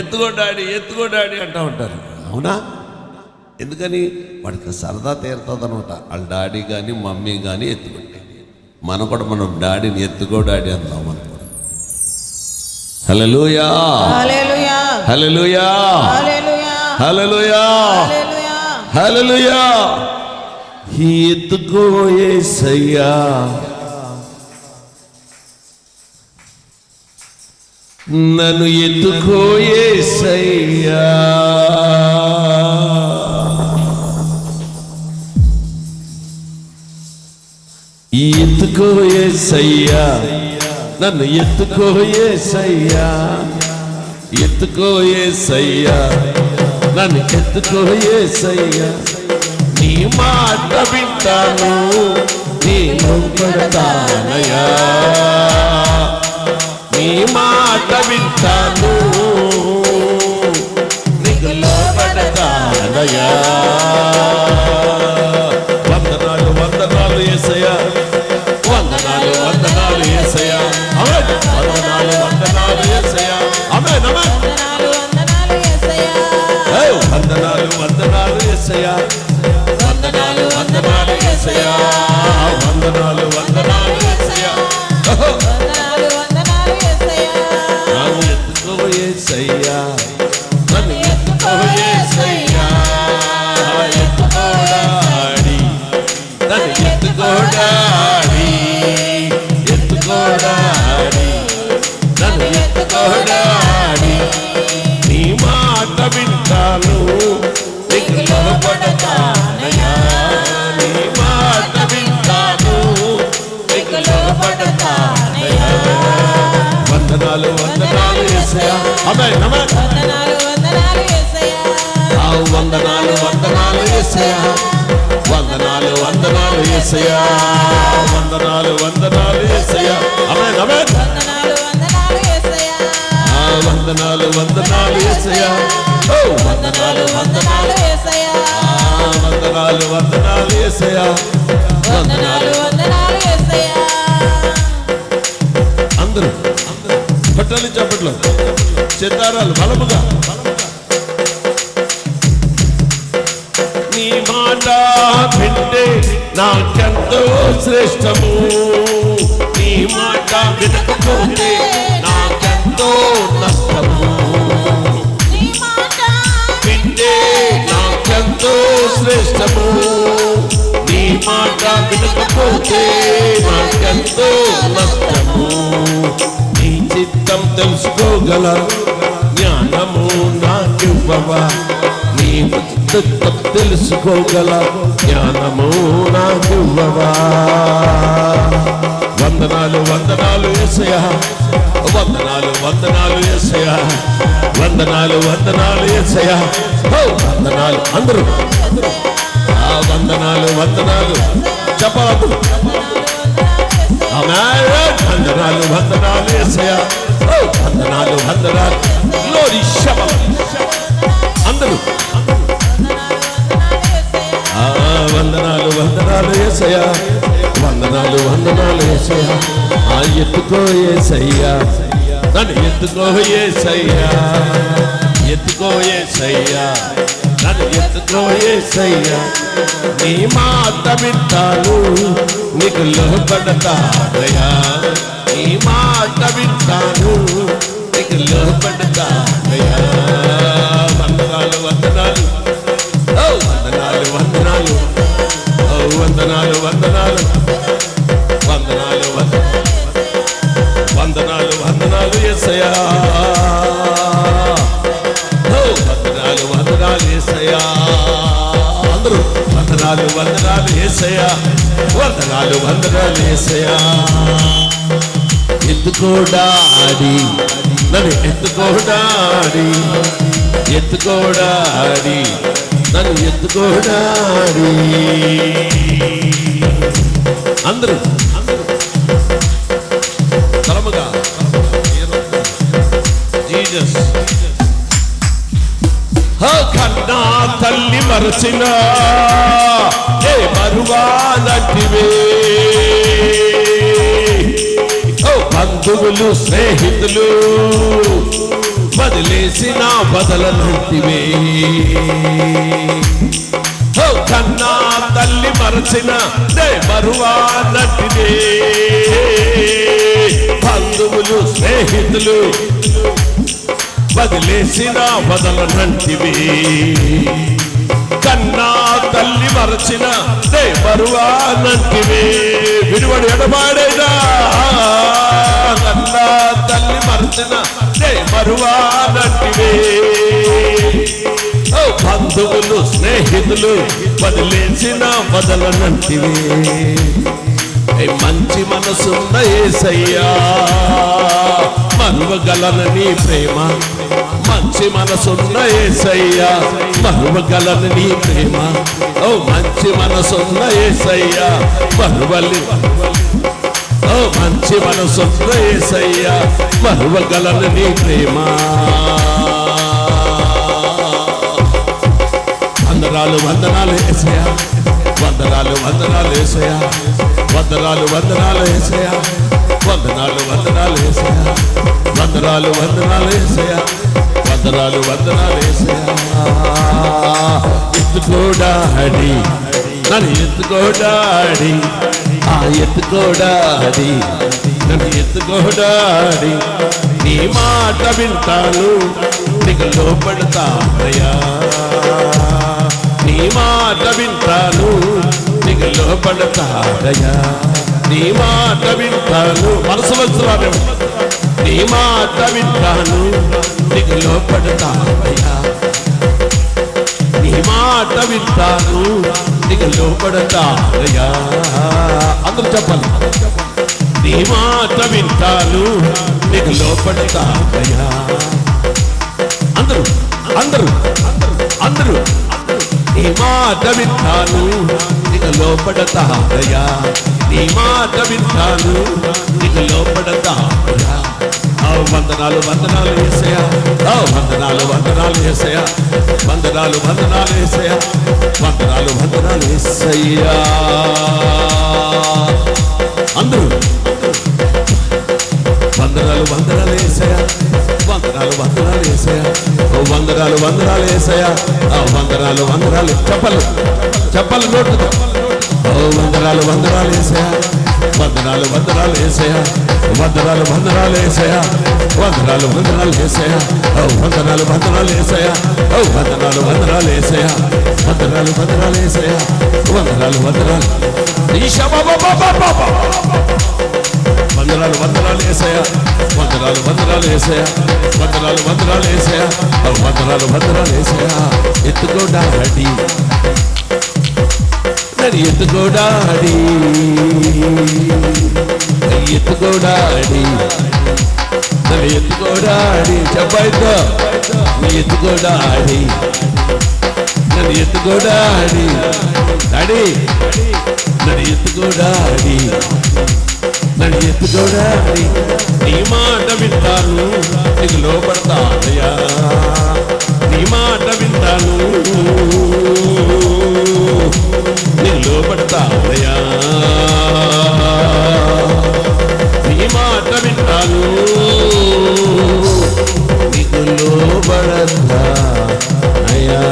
ఎత్తుకో డాడీ ఎత్తుకో డాడీ అంటూ ఉంటారు. అవునా? ఎందుకని? వాడికి సరదా తీరుతుంది అనమాట వాళ్ళ డాడీ కానీ మమ్మీ కానీ ఎత్తుకుంటే. మనం కూడా మనం డాడీని ఎత్తుకో డాడీ అందాం మనం హలలుయా హల్లెలూయా. హలలుయా హల్లెలూయా. హలలుయా ఎత్తుకో ఏసయ్యా. నన్ను ఎత్తుకో సయ్యా ఈ ఎత్తుకో సయ్యా నన్ను ఎత్తుకో ఏసయ్యా. ఎత్తుకో సయ్యా నన్ను ఎత్తుకోయే ఏసయ్యా. నీ మాట వింటాను నేను పడతానయా నీ మాట వింటాను నీకు లోపడతానయా వందనాలు వందనాలు ఏసయ్యా వందనాలు వందనాలు ఏసయ్యా వందనాలు వందనాలు ఏసయ్యా అమెన్ అమెన్ వందనాలు వందనాలు యేసయ్యా వందనాలు వందనాలు ఏసయ్యా వందనాలు వందనాలు ఏసయ్యా వందనాలు ఎత్తుకోడాడి ఎత్తుకోడాడి నన్ను ఎత్తుకోడాడి నీ మాట వింటాను నీకు లోపడతానయ్యా నీ మాట వింటాను నీకు లోపడతానయ్యా వందనాలు వందనాలు ఏసయ్యా. అమ్మాయి నమ్మ వందనాలు వందనాలు వందనాలు వందనాలు ఏసయ్యా. వందనాలు వందనాలు ఏసయ్యా. అమ్మాయి నమ్మ వందనాలు వందనాలు ఆ వందనాలు వందనాలు ఏసయ్యా. ఓ వందనాలు వందనాలు ఆ వందనాలు వందనాలు ఏసయ్యా. వందనాలు వందనాలు యేసయ్యా అందరూ పట్టాలి చప్పట్లు సితారాలు బలముగా. నాకెంతో శ్రేష్టము. నీ మాట వినకపోతే నాకెంతో నష్టము. వింటే నాకెంతో శ్రేష్టము. నీ మాట వినకపోతే నాకెంతో నష్టము. నీ చిత్తం తెలుసుకోగల జ్ఞానము నాకివ్వవా? నీ చిత్తం తెలుసుకోగల జ్ఞానము నాకివ్వవా వందనాలు వందనాలు ఏసయా వందనాలు వందనాలు ఏసయా వందనాలు వందనాలు ఏసయా వందనాలు అందరూ. ఆ వందనాలు వందనాలు. చెప్పవద్దు వందనాలు వందనాలు ఏసయా వందనాలు వందనాలు. గ్లోరీ శబం అందరూ. వందనాలు వందనాలు ఏసయ్యా. వందనాలు వందనాలు ఏసయ్యా. ఆ ఎత్తుకో ఏసయ్యా. నన్ను ఎత్తుకో ఏసయ్యా. ఎత్తుకో ఏసయ్యా. నన్ను ఎత్తుకో ఏసయ్యా. నీ మాట వింటాను నీకు లోపడతానయా నీ మాట వింటాను నీకు లోపడతానయా వందనాలు వందనాలు ఎసయా వందనాలు వందనాలు ఎసయా ఎత్తుకోడాడి నన్ను ఎత్తుకోడాడి ఎత్తుకోడాడి నన్ను ఎత్తుకోడాడి అందరూ తల్లి ఏ మరువాలంటివే. బంధువులు స్నేహితులు వదిలేసిన బదలనంటివే కన్నా తల్లి మరచిన నే మరువానటివే బంధువులు స్నేహితులు వదిలేసిన వదలనంటివే. కన్నా తల్లి మరచిన దేవరువానంటివే విడివడి ఎడబాడేదా? కన్నా తల్లి మరచిన దేవరువానంటివే బంధువులు స్నేహితులు వదిలేసిన వదలనంటివే. మంచి మనసున్న ఏసయ్యా మరువగలనని ప్రేమ. మంచి మనసున్న ఏసయ్యా మరువగలను నీ ప్రేమ. ఓ మంచి మనసున్న ఏసయ్యా మరువలి. ఓ మంచి మనసున్న ఏసయ్యా మరువగలను నీ ప్రేమ. వందనాలు వందనాలు ఏసయ్యా. వందనాలు వందనాలు వేసయా వందనాలు వందనాలు వేసయా వందనాలు వందనాలు వేసయా వందనాలు వందనాలు వేసయా వందనాలు వందనాలు ఏసయ్యా. ఎత్తుకోడాడి నన్ను ఎత్తుకోడాడి ఆ ఎత్తుకోడాడి నన్ను ఎత్తుకోడాడి నీ మాట వింటాను నీకు లోపడతానయ్యా నీ మాట వింటా నీకు లోపడతాడయా నీ మాట వింటాను. మనసు వచ్చురాను నీ మాట వింటాను. నీకు లోపడతాడయా నీ మాట వింటాను. నీకు లోపడతాడయా అందరూ చెప్పాలి. నీ మాట వింటాను. నీకు లోపడతాడయా అందరూ అందరూ అందరూ. నీ మాట వింటాను నీకు లోపడతాడయా నీ మాట వింటాను ఇక లోపడతాడయా ఆ వందనాలు వందనాలు వేసయా వందనాలు వందనాలు వేసయా వందనాలు వందనాలు వేసయా వందనాలు వందనాలు వేసయ్యా అందరూ. వందనాలు వందనాలు వేసయా వందనాలు వందనాలు వేసాయా ఓ వందనాలు వందనాలు వేసయా ఆ వందనాలు వందనాలు. చెప్పలు చెప్పలు నోటు ఓ వందనాలు వందనాలు వేసయా వందనాలు వందనాలు వేసాయా వందనాలు వందనాలు వేసాయా వందనాలు వందనాలు వేసాయా ఓ వందనాలు వందనాలు వేసాయా ఓ వందనాలు వందనాలు వేసాయా వందనాలు వందనాలు వేసాయా వందనాలు వందనాలు. ఈశా బాబా బాబా బాబా వందనాలు వందనాలు వేసాయా వందనాలు వందనాలు వేసాయా వందనాలు వందనాలు వేసాయా వందనాలు వందనాలు వేసాయా ఎత్తుకోడాడి నన్ను ఎత్తుకోడాడి ఎత్తుకోడాడి నన్ను ఎత్తుకోడాడి చెప్పాయితో నీ ఎత్తుకోడాడి నన్ను ఎత్తుకోడాడి డాడీ నన్ను ఎత్తుకోడాడి నన్ను ఎత్తుకోడాడి నీ మాట వింటాను నీకు లోపడతానయ్యా నీ మాట వింటాను నీకు లోపడతానయ్యా నీ మాట వింటాను నీకు లోపడతా అయ్యా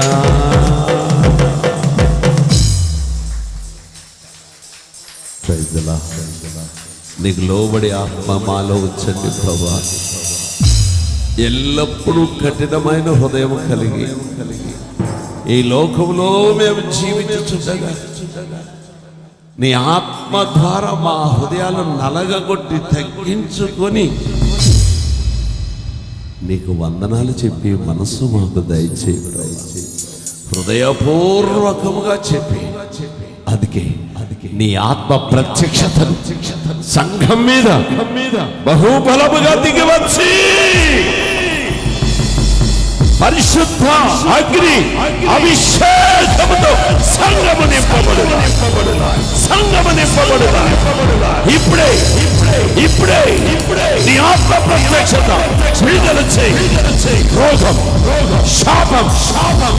ప్రైజ్ లా ప్రైజ్ లా నీకు లోబడి ఆత్మ మాలో ఉంచండి ప్రభా. ఎల్లప్పుడూ కఠినమైన హృదయం కలిగి ఈ లోకంలో మేము జీవించుండగా నీ ఆత్మ ద్వారా మా హృదయాలను నలగగొట్టి తగ్గించుకొని నీకు వందనాలు చెప్పి మనసు మాకు దయచేయి. హృదయపూర్వకముగా చెప్పి అదికే అందుకే నీ ఆత్మ ప్రత్యక్షతను సంఘం మీద బహుబలముగా దిగి వచ్చి పరిశుద్ధ అగ్ని అభిషేకముతో సంగము నింపబడు సంగము నింపబడు ఇప్పుడే ఇప్పుడే ఇప్పుడే నీ ఆత్మ ప్రత్యక్షత విడుదల చేయి. రోగం శాపం శాపం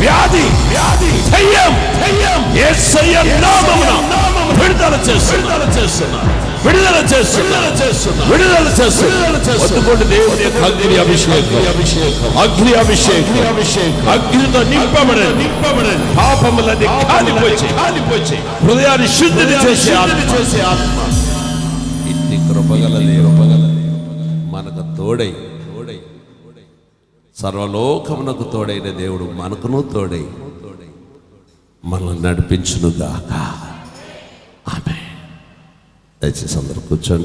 వ్యాధి వ్యాధి. దయ్యం దయ్యం యేసయ్య నామమున విడుదల చేస్తున్నా. విడుదల చేస్తున్నా. విడుదల చేస్తున్నా. విడుదల చేస్తున్నా. అందుకోండి దేవుని అగ్ని అభిషేకం. అగ్ని అభిషేకం. అభిషేకం. అగ్నితో నింపబడండి. నింపబడండి. పాపములన్నీ కాలిపోయి. కాలిపోయి. హృదయాన్ని శుద్ధిని చేసే ఆత్మ. చేసే ఆత్మ. ఇన్ని కృపగల కృపగల మనకు తోడై సర్వలోకమునకు తోడైన దేవుడు మనకును తోడై మనల్ని నడిపించునుగాక. ఆమె దయచేసి అందరు కూర్చోండి.